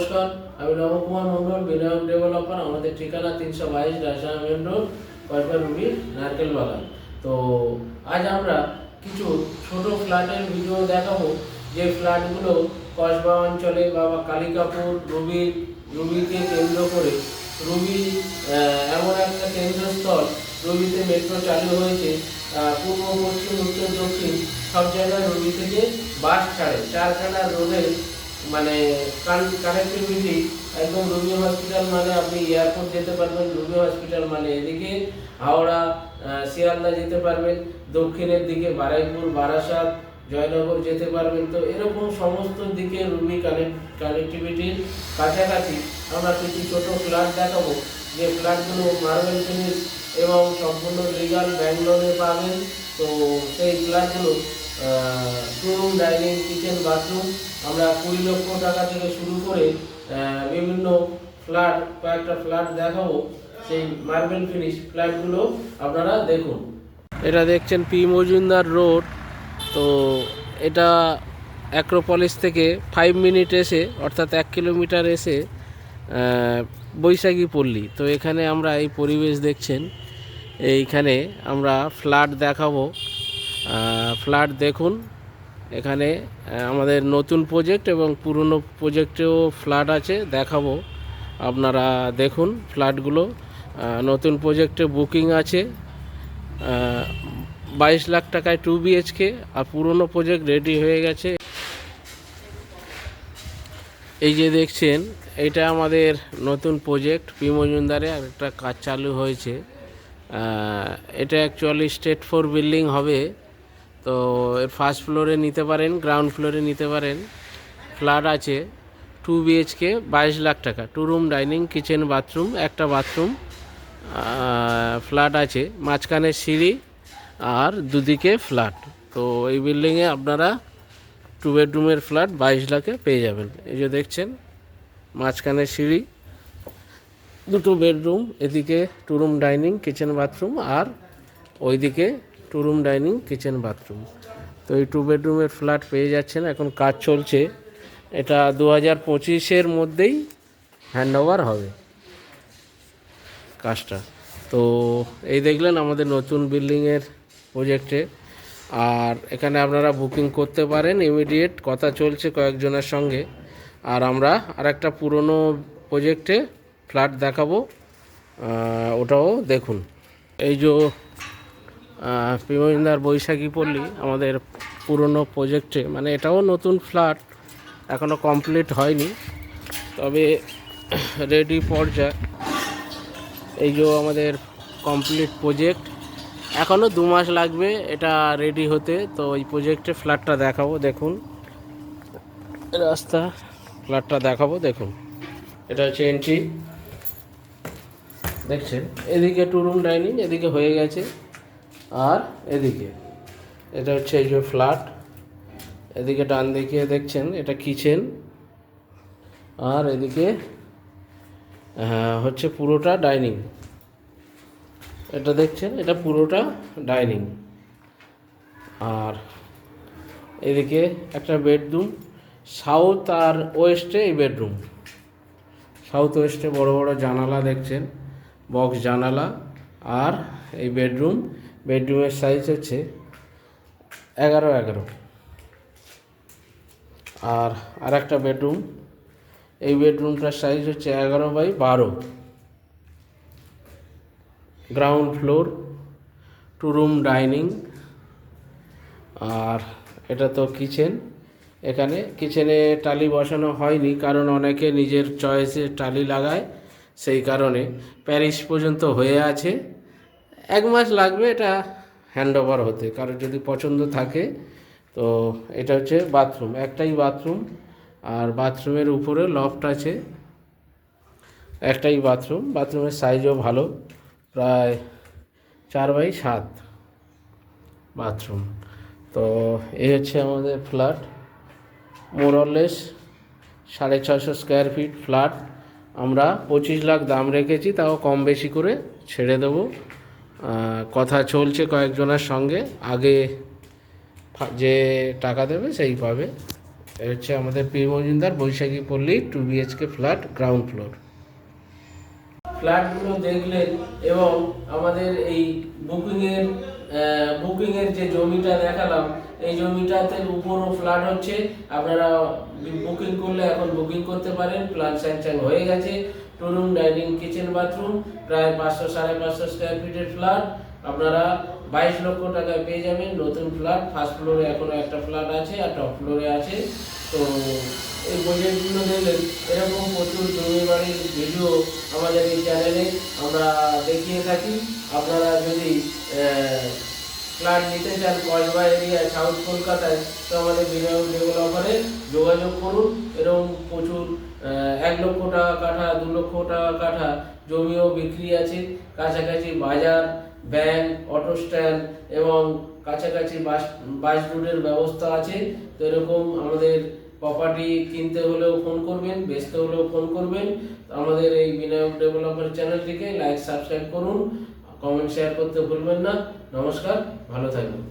নমস্কার, আমি নবকুমার মন্ডল বিনয়ন ডেভেলপার আমাদের ঠিকানা তিনশো বাইশ রাজশাহী মেন রোড কয়পা রুবি নারকেল বাগান তো আজ আমরা কিছু ছোট ফ্ল্যাটের ভিডিও দেখাবো। যে ফ্ল্যাটগুলো কসবা অঞ্চলে বা বা কালিকাপুর, রুবি, রুবিকে কেন্দ্র করে, রুবি এমন একটা কেন্দ্রস্থল রুবিতে মেট্রো চালু হয়েছে পূর্ব, পশ্চিম, উত্তর, দক্ষিণ, সব জায়গায় রুবি থেকে বাস ছাড়ে। চারখানা রোডে মানে কানেক্টিভিটি একদম রুবি হসপিটাল মানে আপনি এয়ারপোর্ট যেতে পারবেন রুবি হসপিটাল মানে এদিকে হাওড়া শিয়ালদা যেতে পারবেন, দক্ষিণের দিকে বারাইপুর, বারাসাত, জয়নগর যেতে পারবেন। তো এরকম সমস্ত দিকে রুবি কানেক্ট কানেক্টিভিটির কাছাকাছি আমরা কিছু ছোটো ফ্ল্যাট দেখাবো। যে ফ্ল্যাটগুলো মার্বেল ফিনিশ এবং সম্পূর্ণ লিগাল ব্যাঙ্গলোরে পাবেন, তো সেই ফ্ল্যাটগুলো রুম ডাইনিং কিচেন বাথরুম আমরা কুড়ি লক্ষ টাকা থেকে শুরু করে বিভিন্ন ফ্ল্যাট, কয়েকটা ফ্ল্যাট দেখাবো, সেই মার্বেল ফিনিশ ফ্ল্যাটগুলো আপনারা দেখুন। এটা দেখছেন পি মজুমদার রোড তো এটা অ্যাক্রোপলিস থেকে ফাইভ মিনিট এসে, অর্থাৎ এক কিলোমিটার এসে বৈশাখী পল্লী। তো এখানে আমরা এই পরিবেশ দেখছেন। এইখানে আমরা ফ্ল্যাট দেখাবো। ফ্ল্যাট দেখুন। এখানে আমাদের নতুন প্রজেক্ট এবং পুরনো প্রজেক্টেও ফ্ল্যাট আছে, দেখাবো। আপনারা দেখুন ফ্ল্যাটগুলো। নতুন প্রজেক্টে বুকিং আছে। বাইশ লাখ টাকায় টু বিএইচকে আর পুরনো প্রজেক্ট রেডি হয়ে গেছে। এই যে দেখছেন এটা আমাদের নতুন প্রজেক্ট পি মজুমদারে একটা কাজ চালু হয়েছে। এটা অ্যাকচুয়ালি স্টেট ফোর বিল্ডিং হবে। তো এর ফার্স্ট ফ্লোরে নিতে পারেন গ্রাউন্ড ফ্লোরে নিতে পারেন। ফ্ল্যাট আছে টু বিএইচকে বাইশ লাখ টাকা। Two room dining kitchen bathroom একটা বাথরুম ফ্ল্যাট আছে। মাঝখানে সিঁড়ি আর দুদিকে ফ্ল্যাট তো এই বিল্ডিংয়ে আপনারা টু বেডরুমের ফ্ল্যাট বাইশ লাখে পেয়ে যাবেন। এই যে দেখছেন মাঝখানে সিঁড়ি, দুটো বেডরুম, এদিকে two room dining kitchen bathroom আর ওইদিকে two room dining kitchen bathroom তো এই টু বেডরুমের ফ্ল্যাট পেয়ে যাচ্ছেন, এখন কাজ চলছে। এটা দু হাজার পঁচিশের মধ্যেই হ্যান্ড ওভার হবে কাজটা। তো এই দেখলেন আমাদের নতুন বিল্ডিংয়ের প্রজেক্টে আর এখানে আপনারা বুকিং করতে পারেন ইমিডিয়েট কথা চলছে কয়েকজনের সঙ্গে। আর আমরা আর একটা পুরনো প্রজেক্টে ফ্ল্যাট দেখাবো। ওটাও দেখুন। এই যে প্রিমদার বৈশাখী পল্লী আমাদের পুরনো প্রজেক্টে মানে এটাও নতুন ফ্ল্যাট এখনও কমপ্লিট হয়নি। তবে রেডি পর্যায়ে। এই যে আমাদের কমপ্লিট প্রজেক্ট। এখনও দু মাস লাগবে এটা রেডি হতে, তো এই প্রজেক্টে ফ্ল্যাটটা দেখাবো, দেখুন। রাস্তা ফ্ল্যাটটা দেখাবো দেখুন। এটা হচ্ছে এন্ট্রি দেখছেন? এদিকে টু রুম ডাইনিং এদিকে হয়ে গেছে। আর এদিকে এটা হচ্ছে এই যে ফ্ল্যাট এদিকে ডান দিকে দেখছেন এটা কিচেন আর এদিকে হ্যাঁ, হচ্ছে পুরোটা ডাইনিং এটা দেখছেন? এটা পুরোটা ডাইনিং আর এদিকে একটা বেডরুম সাউথ আর ওয়েস্টে এই বেডরুম। সাউথ ওয়েস্টে বড় বড় জানালা দেখছেন, বক্স জানালা আর এই বেডরুম। বেডরুমের সাইজ হচ্ছে এগারো এগারো। আর আর একটা বেডরুম, এই বেডরুমটার সাইজ হচ্ছে এগারো বাই বারো। Ground floor two room dining আর এটা তো কিচেন এখানে কিচেনে টালি বসানো হয়নি, কারণ অনেকে নিজের চয়েসে টালি লাগায়, সেই কারণে প্যারিস পর্যন্ত হয়ে আছে। এক মাস লাগবে এটা হ্যান্ড ওভার হতে কারোর যদি পছন্দ থাকে, তো এটা হচ্ছে বাথরুম একটাই বাথরুম আর বাথরুমের উপরে লফট আছে, একটাই বাথরুম বাথরুমের সাইজও ভালো, প্রায় চার বাই সাত বাথরুম তো এই হচ্ছে আমাদের ফ্ল্যাট মোরলেস সাড়ে ছশো স্কোয়ার ফিট ফ্ল্যাট আমরা পঁচিশ লাখ দাম রেখেছি, তাও কম বেশি করে ছেড়ে দেবো। কথা চলছে কয়েকজনের সঙ্গে। আগে যে টাকা দেবে সেই পাবে। হচ্ছে আমাদের Pir Majumdar Baishakhi Palli two BHK flat ground floor ফ্ল্যাটগুলো দেখলেন এবং আমাদের এই বুকিংয়ের বুকিংয়ের যে জমিটা দেখালাম, এই জমিটাতে উপরও ফ্ল্যাট হচ্ছে। আপনারা বুকিং করলে এখন বুকিং করতে পারেন। প্ল্যান স্যাংশন হয়ে গেছে। Two room dining kitchen bathroom প্রায় পাঁচশো, সাড়ে পাঁচশো স্কোয়ার ফিটের ফ্ল্যাট আপনারা বাইশ লক্ষ টাকায় পেয়ে যাবেন। নতুন ফ্ল্যাট ফার্স্ট ফ্লোরে এখনও একটা ফ্ল্যাট আছে আর টপ ফ্লোরে আছে। তো এই প্রজেক্টগুলো দেখলেন এরকম প্রচুর জমি বাড়ির ভিডিও আমাদের এই চ্যানেলে আমরা দেখিয়ে থাকি। আপনারা যদি ফ্ল্যাট নিতে চান কসবা এরিয়া, সাউথ কলকাতায়, তো আমাদের বিনিয়োগ ডেভেলপারে যোগাযোগ করুন। এরকম প্রচুর এক লক্ষ টাকা কাঠা, দু লক্ষ টাকা কাঠা জমিও বিক্রি আছে। কাছাকাছি বাজার ব্যাংক অটো স্ট্যান্ড এবং কাছাকাছি বাস বাস রুটের ব্যবস্থা আছে। তো এরকম আমাদের প্রপার্টি কিনতে হলেও ফোন করবেন, বেচতে হলেও ফোন করবেন। আমাদের এই বিনায়ক ডেভেলপার চ্যানেলটিকে লাইক সাবস্ক্রাইব করুন। কমেন্ট শেয়ার করতে ভুলবেন না। নমস্কার, ভালো থাকবেন।